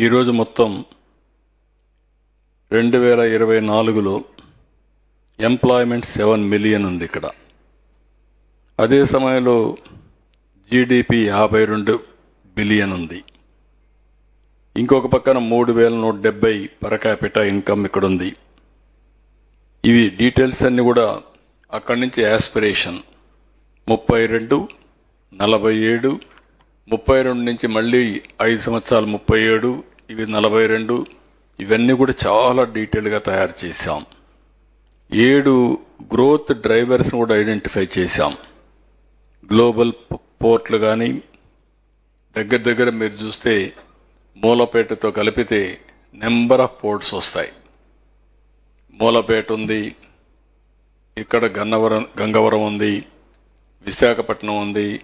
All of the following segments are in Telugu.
ఈరోజు మొత్తం రెండు వేల ఇరవై నాలుగులో ఎంప్లాయ్మెంట్ సెవెన్ మిలియన్ ఉంది ఇక్కడ. అదే సమయంలో జీడిపి యాభై రెండు బిలియన్ ఉంది. ఇంకొక పక్కన మూడు వేల నూట డెబ్బై పరకాపిట ఇన్కమ్ ఇక్కడ ఉంది. ఇవి డీటెయిల్స్ అన్నీ కూడా అక్కడి నుంచి యాస్పిరేషన్. ముప్పై రెండు నలభై ఏడు ముప్పై రెండు నుంచి మళ్ళీ ఐదు సంవత్సరాలు ముప్పై ఏడు ఇవి నలభై రెండు. ఇవన్నీ కూడా చాలా డీటెయిల్గా తయారు చేశాం. ఏడు గ్రోత్ డ్రైవర్స్ని కూడా ఐడెంటిఫై చేశాం. గ్లోబల్ పోర్ట్లు కానీ దగ్గర దగ్గర మీరు చూస్తే మూలపేటతో కలిపితే నెంబర్ ఆఫ్ పోర్ట్స్ వస్తాయి. మూలపేట ఉంది ఇక్కడ గన్నవరం గంగవరం ఉంది విశాఖపట్నం ఉంది.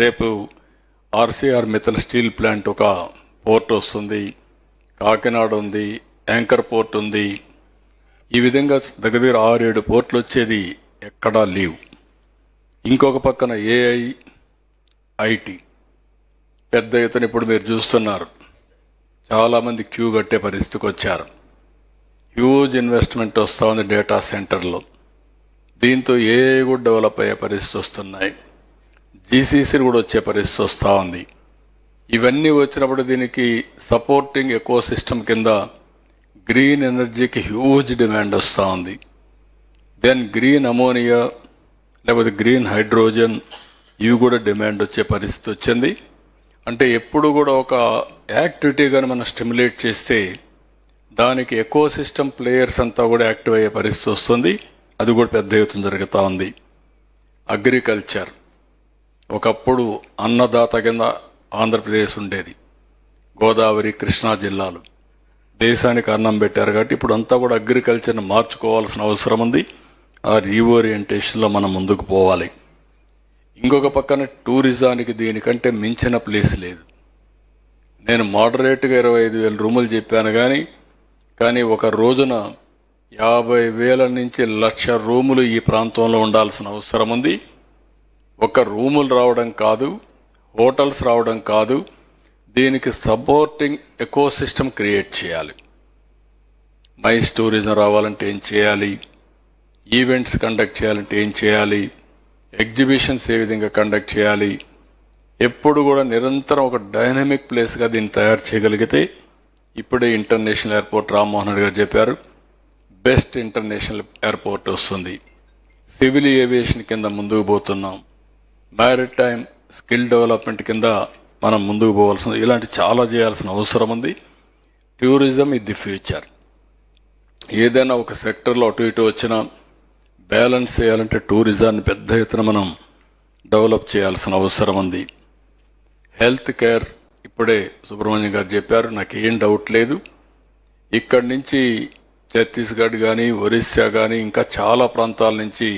రేపు ఆర్సీఆర్ మిథల్ స్టీల్ ప్లాంట్ ఒక పోర్ట్ వస్తుంది కాకినాడ ఉంది యాంకర్ పోర్ట్ ఉంది. ఈ విధంగా దగ్గర దగ్గర ఏడు పోర్ట్లు వచ్చేది ఎక్కడా లీవ్. ఇంకొక పక్కన ఏఐ ఐటీ. పెద్ద ఎత్తున ఇప్పుడు మీరు చూస్తున్నారు. చాలామంది క్యూ కట్టే పరిస్థితికి వచ్చారు. హ్యూజ్ ఇన్వెస్ట్మెంట్ వస్తూ ఉంది డేటా సెంటర్లో. దీంతో ఏఐ కూడా డెవలప్ అయ్యే పరిస్థితి వస్తున్నాయి. జీసీసీ కూడా వచ్చే పరిస్థితి వస్తూ ఉంది. ఇవన్నీ వచ్చినప్పుడు దీనికి సపోర్టింగ్ ఎకో సిస్టమ్ కింద గ్రీన్ ఎనర్జీకి హ్యూజ్ డిమాండ్ వస్తూ ఉంది. దెన్ గ్రీన్ అమోనియా లేకపోతే గ్రీన్ హైడ్రోజన్ ఇవి కూడా డిమాండ్ వచ్చే పరిస్థితి వచ్చింది. అంటే ఎప్పుడు కూడా ఒక యాక్టివిటీగా మనం స్టిమ్యులేట్ చేస్తే దానికి ఎకో సిస్టమ్ ప్లేయర్స్ అంతా కూడా యాక్టివ్ అయ్యే పరిస్థితి వస్తుంది. అది కూడా పెద్ద ఎత్తున జరుగుతూ ఉంది. అగ్రికల్చర్ ఒకప్పుడు అన్నదాత కింద ఆంధ్రప్రదేశ్ ఉండేది. గోదావరి కృష్ణా జిల్లాలు. దేశానికి అన్నం పెట్టారు కాబట్టి ఇప్పుడు అంతా కూడా అగ్రికల్చర్ని మార్చుకోవాల్సిన అవసరం ఉంది. ఆ రీఓరియంటేషన్లో మనం ముందుకు పోవాలి. ఇంకొక పక్కన టూరిజానికి దీనికంటే మించిన ప్లేస్ లేదు. నేను మోడరేట్గా ఇరవై ఐదు వేల రూములు చెప్పాను కానీ కానీ ఒక రోజున యాభై వేల నుంచి లక్ష రూములు ఈ ప్రాంతంలో ఉండాల్సిన అవసరం ఉంది. ఒక రూములు రావడం కాదు హోటల్స్ రావడం కాదు దీనికి సపోర్టింగ్ ఎకోసిస్టమ్ క్రియేట్ చేయాలి. మైస్ టూరిజం రావాలంటే ఏం చేయాలి? ఈవెంట్స్ కండక్ట్ చేయాలంటే ఏం చేయాలి? ఎగ్జిబిషన్స్ ఏ విధంగా కండక్ట్ చేయాలి? ఎప్పుడు కూడా నిరంతరం ఒక డైనమిక్ ప్లేస్గా దీన్ని తయారు చేయగలిగితే ఇప్పుడే ఇంటర్నేషనల్ ఎయిర్పోర్ట్ రామ్మోహన్ రెడ్డి గారు చెప్పారు బెస్ట్ ఇంటర్నేషనల్ ఎయిర్పోర్ట్ వస్తుంది. సివిల్ ఏవియేషన్ కింద ముందుకు పోతున్నాం. మ్యారిటైమ్ స్కిల్ డెవలప్మెంట్ కింద మనం ముందుకు పోవాల్సిన ఇలాంటి చాలా చేయాల్సిన అవసరం ఉంది. Tourism is the future. ఏదైనా ఒక సెక్టర్లో అటు ఇటు వచ్చినా బ్యాలెన్స్ చేయాలంటే టూరిజాన్ని పెద్ద ఎత్తున మనం డెవలప్ చేయాల్సిన అవసరం ఉంది. హెల్త్ కేర్ ఇప్పుడే సుబ్రహ్మణ్యం గారు చెప్పారు నాకు ఏం డౌట్ లేదు. ఇక్కడి నుంచి ఛత్తీస్గఢ్ కానీ ఒరిస్సా కానీ ఇంకా చాలా ప్రాంతాల నుంచి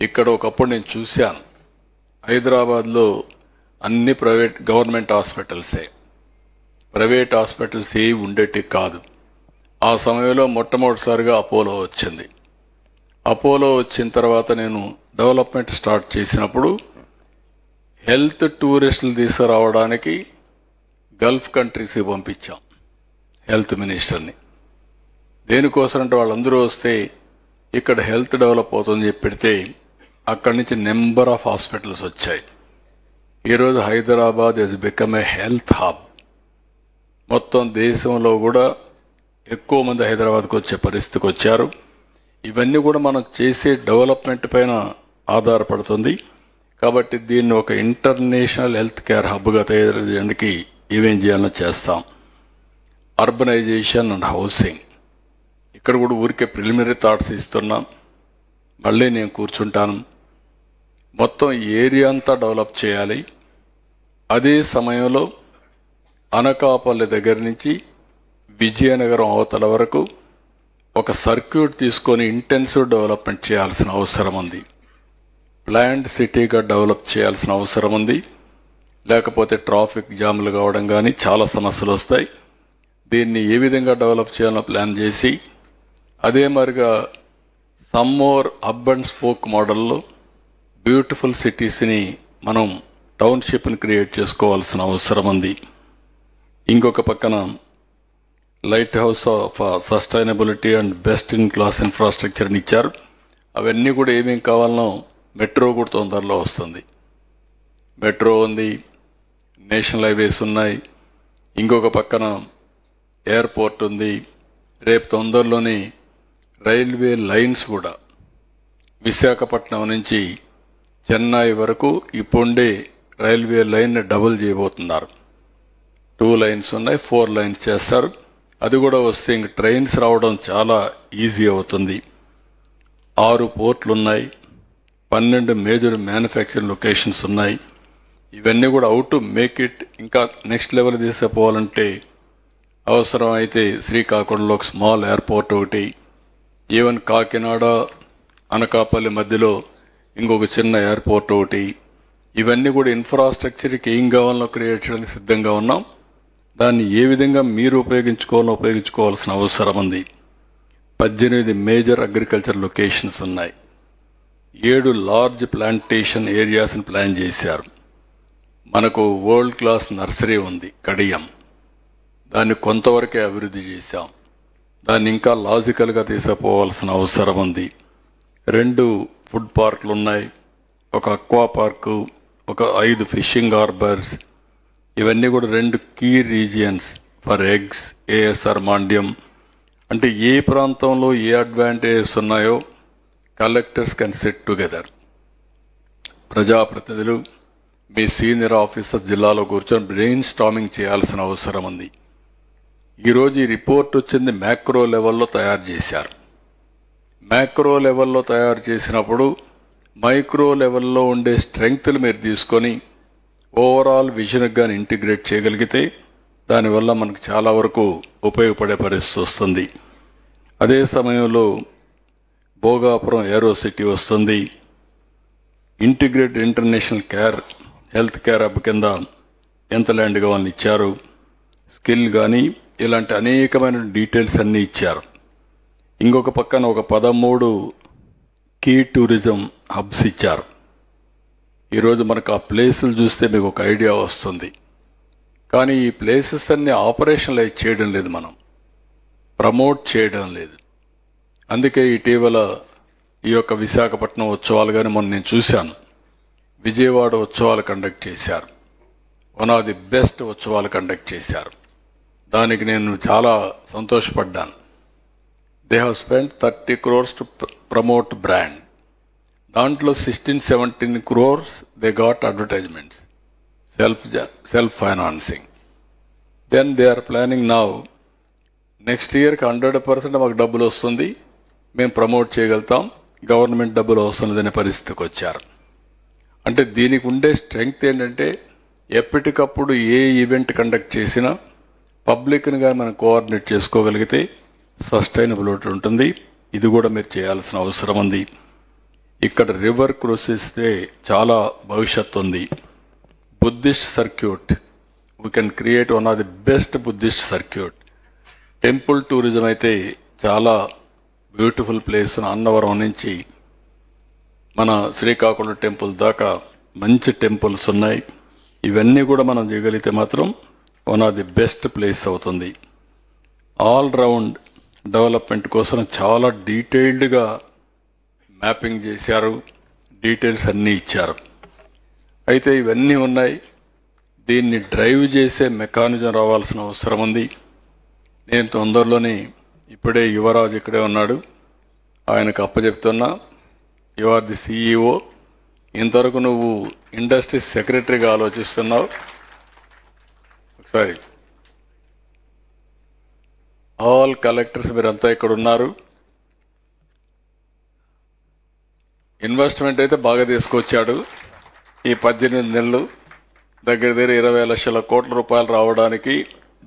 ఇక్కడ ఒకప్పుడు నేను చూశాను. హైదరాబాద్లో అన్ని ప్రైవేట్ గవర్నమెంట్ హాస్పిటల్సే. ప్రైవేట్ హాస్పిటల్స్ ఏవి ఉండేటి కాదు. ఆ సమయంలో మొట్టమొదటిసారిగా అపోలో వచ్చింది. అపోలో వచ్చిన తర్వాత నేను డెవలప్మెంట్ స్టార్ట్ చేసినప్పుడు హెల్త్ టూరిస్టులు తీసుకురావడానికి గల్ఫ్ కంట్రీస్కి పంపించాం హెల్త్ మినిస్టర్ని. దేనికోసం అంటే వాళ్ళందరూ వస్తే ఇక్కడ హెల్త్ డెవలప్ అవుతుందని చెప్పి పెడితే అక్కడి నుంచి నెంబర్ ఆఫ్ హాస్పిటల్స్ వచ్చాయి. ఈరోజు Hyderabad is become a health hub. మొత్తం దేశంలో కూడా ఎక్కువ మంది హైదరాబాద్కు వచ్చే పరిస్థితికి వచ్చారు. ఇవన్నీ కూడా మనం చేసే డెవలప్మెంట్ పైన ఆధారపడుతుంది. కాబట్టి దీన్ని ఒక ఇంటర్నేషనల్ హెల్త్ కేర్ హబ్గా తయారు చేయడానికి ఏమేం చేయాలో చేస్తాం. Urbanisation and housing. ఇక్కడ కూడా ఊరికే ప్రిలిమినరీ థాట్స్ ఇస్తున్నాం. మళ్ళీ నేను కూర్చుంటాను. మొత్తం ఏరియా అంతా డెవలప్ చేయాలి. అదే సమయంలో అనకాపల్లి దగ్గర నుంచి విజయనగరం అవతల వరకు ఒక సర్క్యూట్ తీసుకొని ఇంటెన్సివ్ డెవలప్మెంట్ చేయాల్సిన అవసరం ఉంది. ప్లాంట్ సిటీగా డెవలప్ చేయాల్సిన అవసరం ఉంది. లేకపోతే ట్రాఫిక్ జామ్లు కావడం కానీ చాలా సమస్యలు వస్తాయి. దీన్ని ఏ విధంగా డెవలప్ చేయాలో ప్లాన్ చేసి అదే మరిగా సమ్మోర్ హబ్ అండ్ స్పోక్ మోడల్లో బ్యూటిఫుల్ సిటీస్ని మనం టౌన్షిప్ని క్రియేట్ చేసుకోవాల్సిన అవసరం ఉంది. ఇంకొక పక్కన lighthouse of sustainability and best in class ఇన్ఫ్రాస్ట్రక్చర్ని ఇచ్చారు. అవన్నీ కూడా ఏమేమి కావాలనో మెట్రో కూడా తొందరలో వస్తుంది. మెట్రో ఉంది నేషనల్ హైవేస్ ఉన్నాయి. ఇంకొక పక్కన ఎయిర్పోర్ట్ ఉంది. రేపు తొందరలోనే రైల్వే లైన్స్ కూడా విశాఖపట్నం నుంచి చెన్నై వరకు ఇప్పుండే రైల్వే లైన్ డబుల్ చేయబోతున్నారు. టూ లైన్స్ ఉన్నాయి ఫోర్ లైన్స్ చేస్తారు. అది కూడా వస్తే ఇంక ట్రైన్స్ రావడం చాలా ఈజీ అవుతుంది. ఆరు పోర్ట్లు ఉన్నాయి పన్నెండు మేజర్ మ్యానుఫ్యాక్చరింగ్ లొకేషన్స్ ఉన్నాయి. ఇవన్నీ కూడా అవుట్ టు మేక్ ఇట్ ఇంకా నెక్స్ట్ లెవెల్ తీసుకుపోవాలంటే అవసరం అయితే శ్రీకాకుళంలో ఒక స్మాల్ ఎయిర్పోర్ట్ ఒకటి ఈవెన్ కాకినాడ అనకాపల్లి మధ్యలో ఇంకొక చిన్న ఎయిర్పోర్ట్ ఒకటి. ఇవన్నీ కూడా ఇన్ఫ్రాస్ట్రక్చర్కి ఏం కావాలో క్రియేట్ చేయడానికి సిద్ధంగా ఉన్నాం. దాన్ని ఏ విధంగా మీరు ఉపయోగించుకోవాలో ఉపయోగించుకోవాల్సిన అవసరం ఉంది. పద్దెనిమిది మేజర్ అగ్రికల్చర్ లొకేషన్స్ ఉన్నాయి. ఏడు లార్జ్ ప్లాంటేషన్ ఏరియాస్ని ప్లాన్ చేశారు. మనకు వరల్డ్ క్లాస్ నర్సరీ ఉంది కడియం. దాన్ని కొంతవరకే అభివృద్ధి చేశాం. దాన్ని ఇంకా లాజికల్గా తీసుకుపోవాల్సిన అవసరం ఉంది. రెండు ఫుడ్ పార్కులు ఉన్నాయి ఒక అక్వా పార్కు ఒక ఐదు ఫిషింగ్ హార్బర్స్ ఇవన్నీ కూడా రెండు కీ రీజియన్స్ ఫర్ ఎగ్స్ ఏఎస్ఆర్ మాండ్యం అంటే ఏ ప్రాంతంలో ఏ అడ్వాంటేజెస్ ఉన్నాయో కలెక్టర్స్ కెన్ సెట్ టుగెదర్ ప్రజాప్రతినిధులు మీ సీనియర్ ఆఫీసర్ జిల్లాలో కూర్చొని బ్రెయిన్ స్టామింగ్ చేయాల్సిన అవసరం ఉంది. ఈరోజు ఈ రిపోర్ట్ వచ్చింది మ్యాక్రో లెవెల్లో తయారు చేశారు. మ్యాక్రో లెవెల్లో తయారు చేసినప్పుడు మైక్రో లెవెల్లో ఉండే స్ట్రెంగ్త్లు మీరు తీసుకొని ఓవరాల్ విజన్కి కానీ ఇంటిగ్రేట్ చేయగలిగితే దానివల్ల మనకు చాలా వరకు ఉపయోగపడే పరిస్థితి వస్తుంది. అదే సమయంలో భోగాపురం ఏరో సిటీ వస్తుంది. Integrated international care health care hub కింద ఎంత ల్యాండ్ కావాలని ఇచ్చారు? స్కిల్ కానీ ఇలాంటి అనేకమైన డీటెయిల్స్ అన్నీ ఇచ్చారు. ఇంకొక పక్కన ఒక పదమూడు కీ టూరిజం హబ్స్ ఇచ్చారు. ఈరోజు మనకు ఆ ప్లేసులు చూస్తే మీకు ఒక ఐడియా వస్తుంది. కానీ ఈ ప్లేసెస్ అన్ని ఆపరేషనలైజ్ చేయడం లేదు మనం. ప్రమోట్ చేయడం లేదు. అందుకే ఇటీవల ఈ యొక్క విశాఖపట్నం ఉత్సవాలు కానీ మొన్న నేను చూశాను. విజయవాడ ఉత్సవాలు కండక్ట్ చేశారు. వన్ ఆఫ్ ది బెస్ట్ ఉత్సవాలు కండక్ట్ చేశారు. దానికి నేను చాలా సంతోషపడ్డాను. They have spend thirty crores to promote brand దాంట్లో sixteen seventeen crores they got advertisements self self financing then they are planning now next ఇయర్కి హండ్రెడ్ పర్సెంట్ మాకు డబ్బులు వస్తుంది మేము ప్రమోట్ చేయగలుగుతాం గవర్నమెంట్ డబ్బులు వస్తున్నదనే పరిస్థితికి వచ్చారు. అంటే దీనికి ఉండే స్ట్రెంగ్త్ ఏంటంటే ఎప్పటికప్పుడు ఏ ఈవెంట్ కండక్ట్ చేసినా పబ్లిక్ని కానీ మనం కోఆర్డినేట్ చేసుకోగలిగితే సస్టైనబిలిటీ ఉంటుంది. ఇది కూడా మీరు చేయాల్సిన అవసరం ఉంది. ఇక్కడ రివర్ క్రూసిస్తే చాలా భవిష్యత్తు ఉంది. Buddhist circuit. We can create one of the best Buddhist circuit. Temple tourism అయితే చాలా బ్యూటిఫుల్ ప్లేస్ అన్నవరం నుంచి మన శ్రీకాకుళం టెంపుల్ దాకా మంచి టెంపుల్స్ ఉన్నాయి. ఇవన్నీ కూడా మనం చేయగలిగితే మాత్రం one of the best place అవుతుంది. ఆల్ రౌండ్ డెవలప్మెంట్ కోసం చాలా డీటెయిల్డ్గా మ్యాపింగ్ చేశారు డీటెయిల్స్ అన్నీ ఇచ్చారు. అయితే ఇవన్నీ ఉన్నాయి. దీన్ని డ్రైవ్ చేసే మెకానిజం రావాల్సిన అవసరం ఉంది. నేను తొందరలోనే ఇప్పుడే యువరాజు ఇక్కడే ఉన్నాడు. ఆయనకు అప్పచెప్తున్నా. యు ఆర్ ది సిఇఓ ఇంతవరకు నువ్వు ఇండస్ట్రీ సెక్రటరీగా ఆలోచిస్తున్నావు. ఒకసారి ఆల్ కలెక్టర్స్ మీరంతా ఇక్కడ ఉన్నారు ఇన్వెస్ట్మెంట్ అయితే బాగా తీసుకొచ్చాడు. ఈ పద్దెనిమిది నెలలు దగ్గర దగ్గర ఇరవై లక్షల కోట్ల రూపాయలు రావడానికి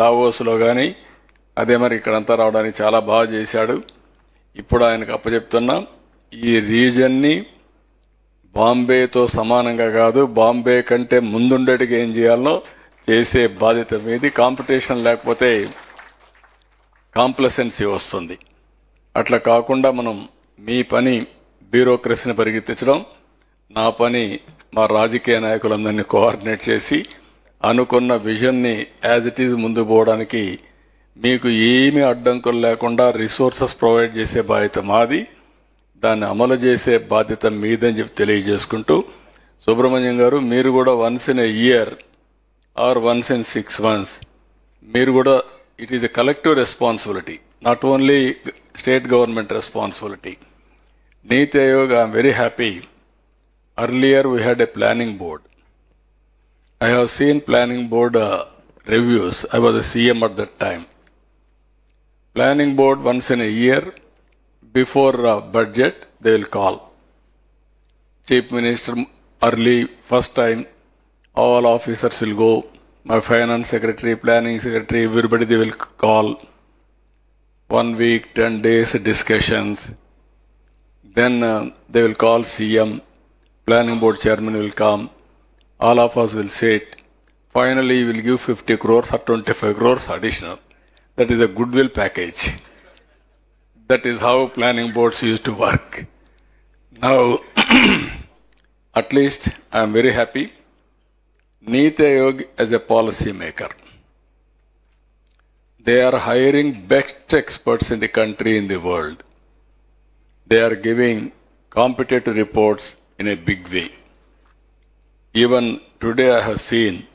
దావోస్లో కానీ అదే మరి ఇక్కడంతా రావడానికి చాలా బాగా చేశాడు. ఇప్పుడు ఆయనకు అప్పచెప్తున్నా ఈ రీజన్ని బాంబేతో సమానంగా కాదు బాంబే కంటే ముందుండేటికి ఏం చేయాలో చేసే బాధ్యత మీది. కాంపిటీషన్ లేకపోతే కాంప్లసెన్సీ వస్తుంది. అట్లా కాకుండా మనం మీ పని బ్యూరోక్రసీని పరిగెత్తించడం నా పని మా రాజకీయ నాయకులందరినీ కోఆర్డినేట్ చేసి అనుకున్న విజన్ని యాజ్ ఇట్ ఈజ్ ముందు పోవడానికి మీకు ఏమీ అడ్డంకులు లేకుండా రిసోర్సెస్ ప్రొవైడ్ చేసే బాధ్యత మాది. దాన్ని అమలు చేసే బాధ్యత మీదని చెప్పి తెలియజేసుకుంటూ సుబ్రహ్మణ్యం గారు మీరు కూడా once in a year or once in six months మీరు కూడా it is a collective responsibility, not only state government responsibility. Niti yoga. I am very happy. Earlier we had a planning board. I have seen planning board uh, reviews. I was a CM at that time. Planning board once in a year, before uh, budget, they will call. Chief Minister early, first time, all officers will go my finance secretary, planning secretary, everybody they will call. One week, ten days discussions. Then uh, they will call CM, planning board chairman will come, all of us will sit. Finally, we will give 50 crores or 25 crores additional. That is a goodwill package. That is how planning boards used to work. Now, at least I am very happy. Niti Aayog as a policy maker. They are hiring best experts in the country, in the world. They are giving competitive reports in a big way. Even today I have seen